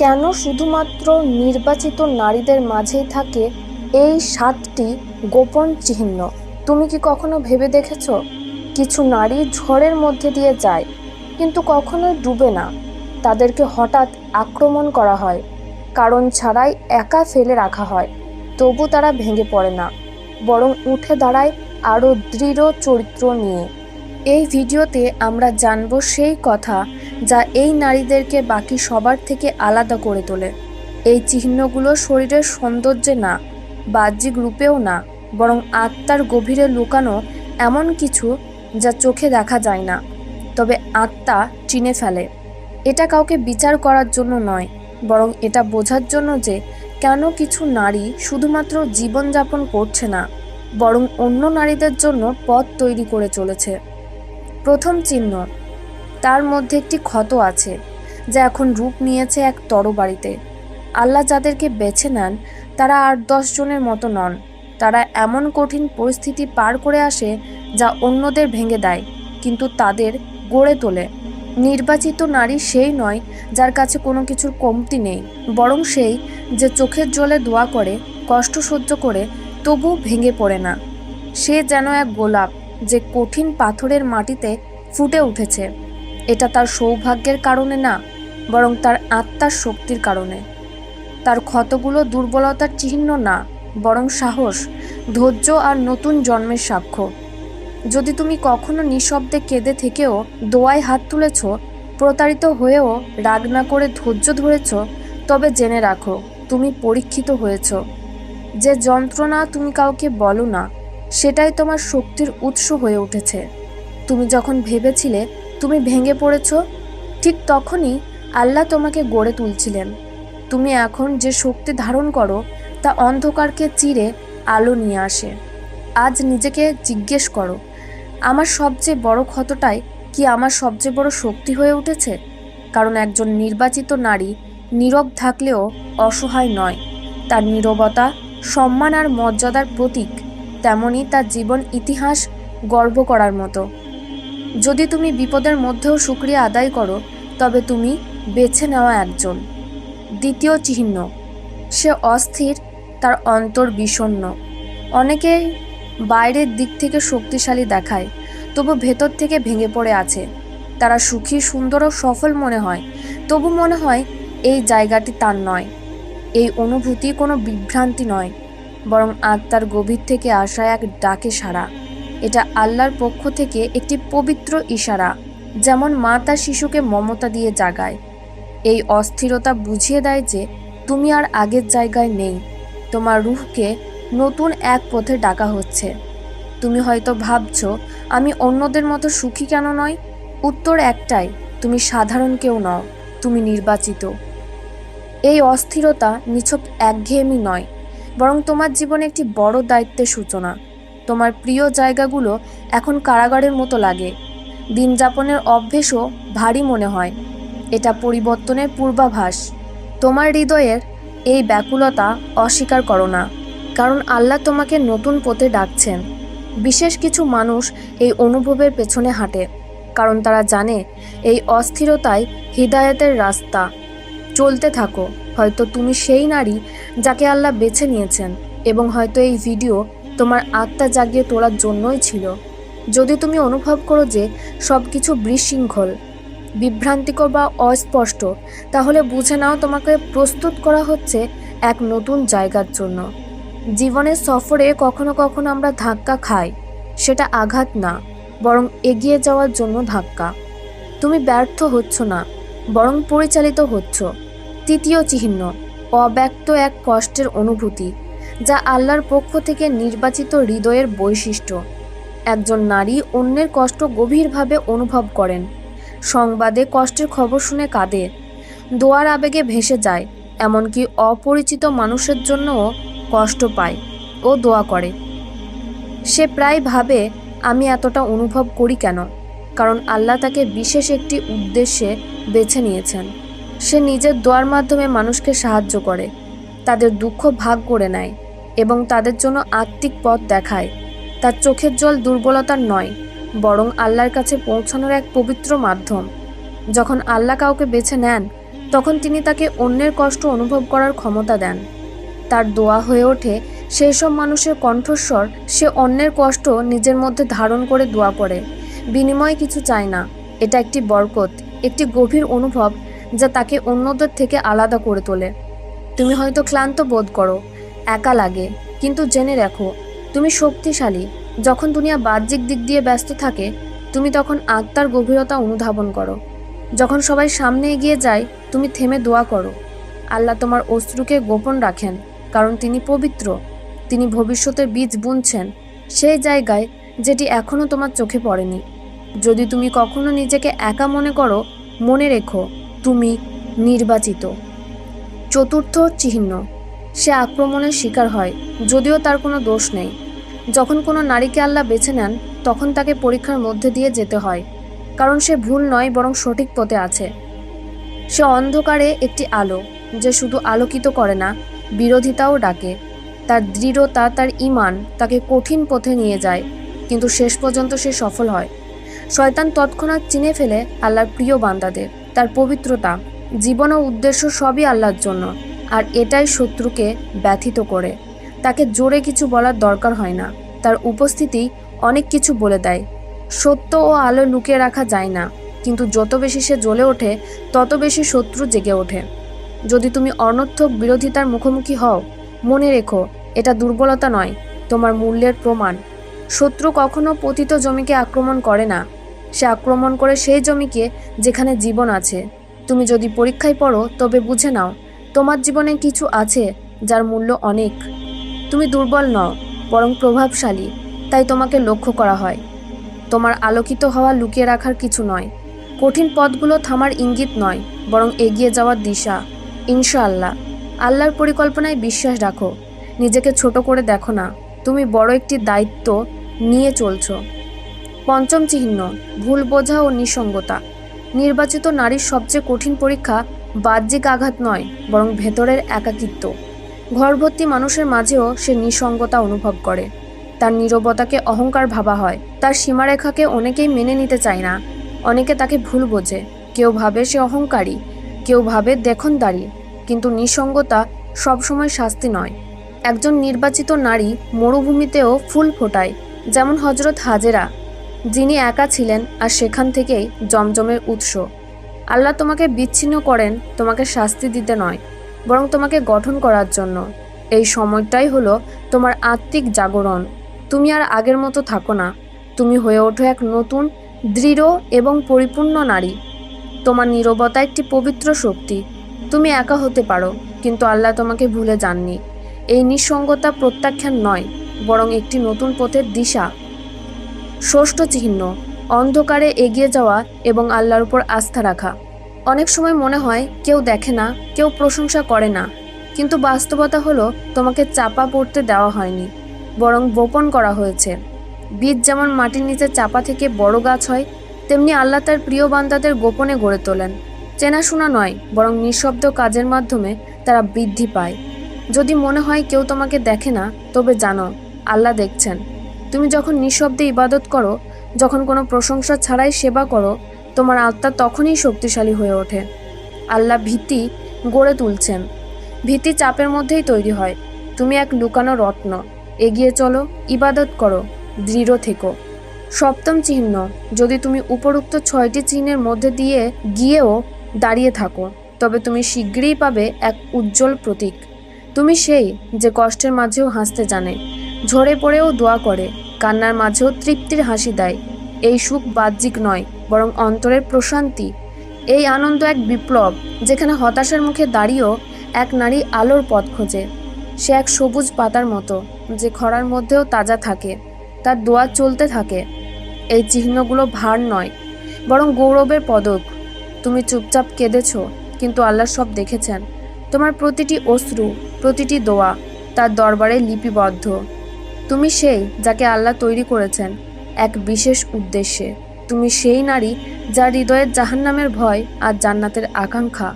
কেন শুধুমাত্র নির্বাচিত নারীদের মাঝেই থাকে এই সাতটি গোপন চিহ্ন? তুমি কি কখনো ভেবে দেখেছ? কিছু নারী ঝড়ের মধ্যে দিয়ে যায়, কিন্তু কখনোই ডুবে না। তাদেরকে হঠাৎ আক্রমণ করা হয়। কারণ ছাড়াই একা ফেলে রাখা হয়। তবু তারা ভেঙে পড়ে না, বরং উঠে দাঁড়ায় আরও দৃঢ় চরিত্র নিয়ে। এই ভিডিওতে আমরা জানব সেই কথা যা এই নারীদেরকে বাকি সবার থেকে আলাদা করে তোলে। এই চিহ্নগুলো শরীরের সৌন্দর্যে না, বাহ্যিক রূপেও না, বরং আত্মার গভীরে লুকানো এমন কিছু যা চোখে দেখা যায় না, তবে আত্মা চিনে ফেলে। এটা কাউকে বিচার করার জন্য নয়, বরং এটা বোঝার জন্য যে কেন কিছু নারী শুধুমাত্র জীবনযাপন করছে না, বরং অন্য নারীদের জন্য পথ তৈরি করে চলেছে। প্রথম চিহ্ন তার মধ্যে একটি ক্ষত আছে, যা এখন রূপ নিয়েছে এক তরবারিতে। আল্লাহ যাদেরকে বেছে নেন, তারা আট দশ জনের মতো নন। তারা এমন কঠিন পরিস্থিতি পার করে আসে, যা অন্যদের ভেঙে দেয়, কিন্তু তাদের গড়ে তোলে। নির্বাচিত নারী সেই নয়, যার কাছে কোনো কিছুর কমতি নেই, বরং সেই যে চোখের জলে দোয়া করে, কষ্ট সহ্য করে তবু ভেঙে পড়ে না। সে যেন এক গোলাপ, যে কঠিন পাথরের মাটিতে ফুটে উঠেছে। এটা তার সৌভাগ্যের কারণে না, বরং তার আত্মার শক্তির কারণে। তার ক্ষতগুলো দুর্বলতার চিহ্ন না, বরং সাহস, ধৈর্য আর নতুন জন্মের সাক্ষ্য। যদি তুমি কখনো নিঃশব্দে কেঁদে থেকেও দোয়ায় হাত তুলেছ, প্রতারিত হয়েও রাগ না করে ধৈর্য ধরেছ, তবে জেনে রাখো, তুমি পরীক্ষিত হয়েছ। যে যন্ত্রণা তুমি কাউকে বলো না, সেটাই তোমার শক্তির উৎস হয়ে উঠেছে। তুমি যখন ভেবেছিলে তুমি ভেঙে পড়েছ? ঠিক তখনই আল্লাহ তোমাকে গড়ে তুলছিলেন। তুমি এখন যে শক্তি ধারণ করো, তা অন্ধকারকে চিরে আলো নিয়ে আসে। আজ নিজেকে জিজ্ঞেস করো, আমার সবচেয়ে বড় ক্ষতটাই কি আমার সবচেয়ে বড় শক্তি হয়ে উঠেছে? কারণ একজন নির্বাচিত নারী নীরব থাকলেও অসহায় নয়। তার নীরবতা, সম্মান আর মর্যাদার প্রতীক, তেমনি তার জীবন ইতিহাস গর্ব করার মতো। যদি তুমি বিপদের মধ্যেও সুক্রিয়া আদায় করো, তবে তুমি বেছে নেওয়া একজন। দ্বিতীয় চিহ্ন, সে অস্থির, তার অন্তর বিষণ্ণ অনেকে বাইরের দিক থেকে শক্তিশালী দেখায়, তবু ভেতর থেকে ভেঙে পড়ে আছে। তারা সুখী, সুন্দর ও সফল মনে হয়, তবু মনে হয় এই জায়গাটি তার নয়। এই অনুভূতি কোনো বিভ্রান্তি নয়, বরং আত্মার গভীর থেকে আসা এক ডাকে সাড়া। এটা আল্লাহর পক্ষ থেকে একটি পবিত্র ইশারা, যেমন মা তার শিশুকে মমতা দিয়ে জাগায়। এই অস্থিরতা বুঝিয়ে দেয় যে তুমি আর আগের জায়গায় নেই, তোমার রুহকে নতুন এক পথে ডাকা হচ্ছে। তুমি হয়তো ভাবছ, আমি অন্যদের মতো সুখী কেন নয় উত্তর একটাই, তুমি সাধারণ কেউ নও, তুমি নির্বাচিত। এই অস্থিরতা নিছক একঘেয়েমি নয়, বরং তোমার জীবনে একটি বড় দায়িত্বের সূচনা। তোমার প্রিয় জায়গাগুলো এখন কারাগারের মতো লাগে। দিন যাপনের অভ্যেসও ভারী মনে হয়। এটা পরিবর্তনের পূর্বাভাস। তোমার হৃদয়ের এই ব্যাকুলতা অস্বীকার করো না, কারণ আল্লাহ তোমাকে নতুন পথে ডাকছেন। বিশেষ কিছু মানুষ এই অনুভবের পেছনে হাঁটে, কারণ তারা জানে এই অস্থিরতাই হৃদায়তের রাস্তা। চলতে থাকো, হয়তো তুমি সেই নারী যাকে আল্লাহ বেছে নিয়েছেন, এবং হয়তো এই ভিডিও তোমার আত্মা জাগিয়ে তোলার জন্যই ছিল। যদি তুমি অনুভব করো যে সব কিছু বিশৃঙ্খল, বিভ্রান্তিকর বা অস্পষ্ট, তাহলে বুঝে নাও তোমাকে প্রস্তুত করা হচ্ছে এক নতুন জায়গার জন্য। জীবনের সফরে কখনো কখনো আমরা ধাক্কা খাই, সেটা আঘাত না, বরং এগিয়ে যাওয়ার জন্য ধাক্কা। তুমি ব্যর্থ হচ্ছ না, বরং পরিচালিত হচ্ছ। তৃতীয় চিহ্ন, অব্যক্ত এক কষ্টের অনুভূতি। যা আল্লাহর পক্ষ থেকে নির্বাচিত হৃদয়ের বৈশিষ্ট্য। একজন নারী অন্যের কষ্ট গভীরভাবে অনুভব করেন। সংবাদে কষ্টের খবর শুনে কাঁদে। দোয়ার আবেগে ভেসে যায়, এমনকি অপরিচিত মানুষের জন্যও কষ্ট পায় ও দোয়া করে। সে প্রায় ভাবে, আমি এতটা অনুভব করি কেন? কারণ আল্লাহ তাকে বিশেষ একটি উদ্দেশ্যে বেছে নিয়েছেন। সে নিজের দোয়ার মাধ্যমে মানুষকে সাহায্য করে, তাদের দুঃখ ভাগ করে নেয়। এবং তাদের জন্য আত্মিক পথ দেখায়। তার চোখের জল দুর্বলতার নয়, বরং আল্লাহর কাছে পৌঁছানোর এক পবিত্র মাধ্যম। যখন আল্লাহ কাউকে বেছে নেন, তখন তিনি তাকে অন্যের কষ্ট অনুভব করার ক্ষমতা দেন। তার দোয়া হয়ে ওঠে সেই সব মানুষের কণ্ঠস্বর সে অন্যের কষ্ট নিজের মধ্যে ধারণ করে দোয়া করে। বিনিময়ে কিছু চায় না। এটা একটি বরকত, একটি গভীর অনুভব যা তাকে অন্যদের থেকে আলাদা করে তোলে। তুমি হয়তো ক্লান্ত বোধ করো একা লাগে। কিন্তু জেনে রাখো, তুমি শক্তিশালী। যখন দুনিয়া বাহ্যিক দিক দিয়ে ব্যস্ত থাকে, তুমি তখন আত্মার গভীরতা অনুধাবন করো। যখন সবাই সামনে এগিয়ে যায়, তুমি থেমে দোয়া করো। আল্লাহ তোমার অশ্রুকে গোপন রাখেন, কারণ তিনি পবিত্র। তিনি ভবিষ্যতের বীজ বুনছেন, সেই জায়গায় যেটি এখনও তোমার চোখে পড়েনি। যদি তুমি কখনো নিজেকে একা মনে করো, মনে রেখো, তুমি নির্বাচিত। চতুর্থ চিহ্ন। সে আক্রমণের শিকার হয়, যদিও তার কোনো দোষ নেই। যখন কোনো নারীকে আল্লাহ বেছে নেন, তখন তাকে পরীক্ষার মধ্যে দিয়ে যেতে হয়, কারণ সে ভুল নয়, বরং সঠিক পথে আছে। সে অন্ধকারে একটি আলো, যে শুধু আলোকিত করে না, বিরোধিতাও ডাকে। তার দৃঢ়তা, তার ইমান তাকে কঠিন পথে নিয়ে যায়, কিন্তু শেষ পর্যন্ত সে সফল হয়। শয়তান তৎক্ষণাৎ চিনে ফেলে আল্লাহর প্রিয় বান্দাদের, তার পবিত্রতা, জীবন ও উদ্দেশ্য সবই আল্লাহর জন্য। আর এটাই শত্রুকে ব্যথিত করে। তাকে জোরে কিছু বলার দরকার হয় না। তার উপস্থিতি অনেক কিছু বলে দেয়। সত্য ও আলো লুকিয়ে রাখা যায় না, কিন্তু যত বেশি সে জ্বলে ওঠে, তত বেশি শত্রু জেগে ওঠে। যদি তুমি অনর্থক বিরোধিতার মুখোমুখি হও, মনে রেখো, এটা দুর্বলতা নয়, তোমার মূল্যের প্রমাণ। শত্রু কখনো পতিত জমিকে আক্রমণ করে না। সে আক্রমণ করে সেই জমিকে যেখানে জীবন আছে। তুমি যদি পরীক্ষায় পড়ো, তবে বুঝে নাও তোমার জীবনে কিছু আছে যার মূল্য অনেক। তুমি দুর্বল নও, বরং প্রভাবশালী, তাই তোমাকে লক্ষ্য করা হয়। তোমার আলোকিত হওয়া লুকিয়ে রাখার কিছু নয়। কঠিন পথগুলো থামার ইঙ্গিত নয়, বরং এগিয়ে যাওয়ার দিশা। ইনশাআল্লাহ। আল্লাহর পরিকল্পনায় বিশ্বাস রাখো। নিজেকে ছোট করে দেখো না। তুমি বড় একটি দায়িত্ব নিয়ে চলছ। পঞ্চম চিহ্ন, ভুল বোঝা ও নিঃসঙ্গতা। নির্বাচিত নারীর সবচেয়ে কঠিন পরীক্ষা বাহ্যিক আঘাত নয়, বরং ভেতরের একাকিত্ব। ঘরভর্তি মানুষের মাঝেও সে নিঃসঙ্গতা অনুভব করে। তার নীরবতাকে অহংকার ভাবা হয়। তার সীমারেখাকে অনেকেই মেনে নিতে চায় না। অনেকে তাকে ভুল বোঝে। কেউ ভাবে সে অহংকারী, কেউ ভাবে দেখনদারি, কিন্তু নিঃসঙ্গতা সবসময় শাস্তি নয়। একজন নির্বাচিত নারী মরুভূমিতেও ফুল ফোটায়, যেমন হজরত হাজেরা, যিনি একা ছিলেন আর সেখান থেকেই জমজমের উৎস। আল্লাহ তোমাকে বিচ্ছিন্ন করেন, তোমাকে শাস্তি দিতে নয়, বরং তোমাকে গঠন করার জন্য। এই সময়টাই হলো তোমার আত্মিক জাগরণ। তুমি আর আগের মতো থাকো না। তুমি হয়ে ওঠো এক নতুন, দৃঢ় এবং পরিপূর্ণ নারী। তোমার নীরবতা একটি পবিত্র শক্তি। তুমি একা হতে পারো, কিন্তু আল্লাহ তোমাকে ভুলে যাননি। এই নিঃসঙ্গতা প্রত্যাখ্যান নয়, বরং একটি নতুন পথের দিশা। ষষ্ঠ চিহ্ন অন্ধকারে এগিয়ে যাওয়া এবং আল্লাহর উপর আস্থা রাখা। অনেক সময় মনে হয়, কেউ দেখে না, কেউ প্রশংসা করে না। কিন্তু বাস্তবতা হলো, তোমাকে চাপা পড়তে দেওয়া হয়নি, বরং বপন করা হয়েছে। বীজ যেমন মাটির নিচে চাপা থেকে বড় গাছ হয়, তেমনি আল্লাহ তার প্রিয় বান্দাদের গোপনে গড়ে তোলেন। চেনাশোনা নয়, বরং নিঃশব্দ কাজের মাধ্যমে তারা বৃদ্ধি পায়। যদি মনে হয় কেউ তোমাকে দেখে না, তবে জানো, আল্লাহ দেখছেন। তুমি যখন নিঃশব্দে ইবাদত করো যখন কোনো প্রশংসা ছাড়াই সেবা করো, তোমার আত্মা তখনই শক্তিশালী হয়ে ওঠে। আল্লাহ ভীতি গড়ে তুলছেন। ভীতি চাপের মধ্যেই তৈরি হয়। তুমি এক লুকানো রত্ন। এগিয়ে চলো, ইবাদত করো, দৃঢ় থেকো। সপ্তম চিহ্ন, যদি তুমি উপরোক্ত ছয়টি চিহ্নের মধ্যে দিয়ে গিয়েও দাঁড়িয়ে থাকো, তবে তুমি শীঘ্রই পাবে এক উজ্জ্বল প্রতীক। তুমি সেই যে কষ্টের মাঝেও হাসতে জানে, ঝরে পড়েও দোয়া করে। কান্নার মাঝেও তৃপ্তির হাসি দেয়। এই সুখ বাহ্যিক নয়, বরং অন্তরের প্রশান্তি। এই আনন্দ এক বিপ্লব, যেখানে হতাশার মুখে দাঁড়িয়েও এক নারী আলোর পথ খোঁজে। সে এক সবুজ পাতার মতো, যে খরার মধ্যেও তাজা থাকে, তার দোয়া চলতে থাকে। এই চিহ্নগুলো ভার নয়, বরং গৌরবের পদক। তুমি চুপচাপ কেঁদেছ, কিন্তু আল্লাহ সব দেখেছেন। তোমার প্রতিটি অশ্রু, প্রতিটি দোয়া, তার দরবারে লিপিবদ্ধ। তুমি সেই যাকে আল্লাহ তৈরি করেছেন এক বিশেষ উদ্দেশ্যে। তুমি সেই নারী যার হৃদয়ের জাহান্নামের ভয় আর জান্নাতের আকাঙ্ক্ষা।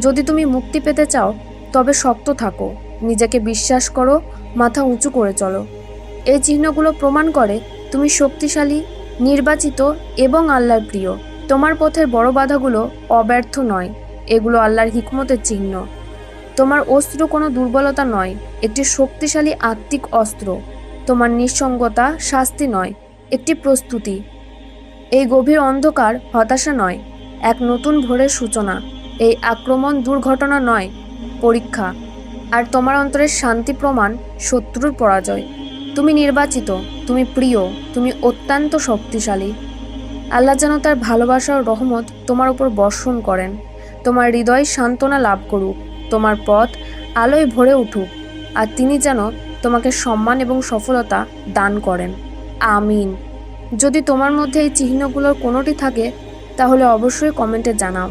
যদি তুমি মুক্তি পেতে চাও, তবে শক্ত থাকো, নিজেকে বিশ্বাস করো, মাথা উঁচু করে চলো। এই চিহ্নগুলো প্রমাণ করে তুমি শক্তিশালী, নির্বাচিত এবং আল্লাহর প্রিয়। তোমার পথের বড় বাধাগুলো অব্যর্থ নয়, এগুলো আল্লাহর হিকমতের চিহ্ন। তোমার অস্ত্র কোনো দুর্বলতা নয়, একটি শক্তিশালী আত্মিক অস্ত্র। তোমার নিঃসঙ্গতা শাস্তি নয়, একটি প্রস্তুতি। এই গভীর অন্ধকার হতাশা নয়, এক নতুন ভোরের সূচনা। এই আক্রমণ দুর্ঘটনা নয়, পরীক্ষা। আর তোমার অন্তরের শান্তি প্রমাণ শত্রুর পরাজয়। তুমি নির্বাচিত, তুমি প্রিয়, তুমি অত্যন্ত শক্তিশালী। আল্লাহ যেন তার ভালোবাসা ও রহমত তোমার উপর বর্ষণ করেন। তোমার হৃদয় সান্ত্বনা লাভ করুক, তোমার পথ আলোয় ভরে উঠুক। আর তিনি যেন তোমাকে সম্মান এবং সফলতা দান করেন। আমিন। যদি তোমার মধ্যে এই চিহ্নগুলোর কোনোটি থাকে, তাহলে অবশ্যই কমেন্টে জানাও।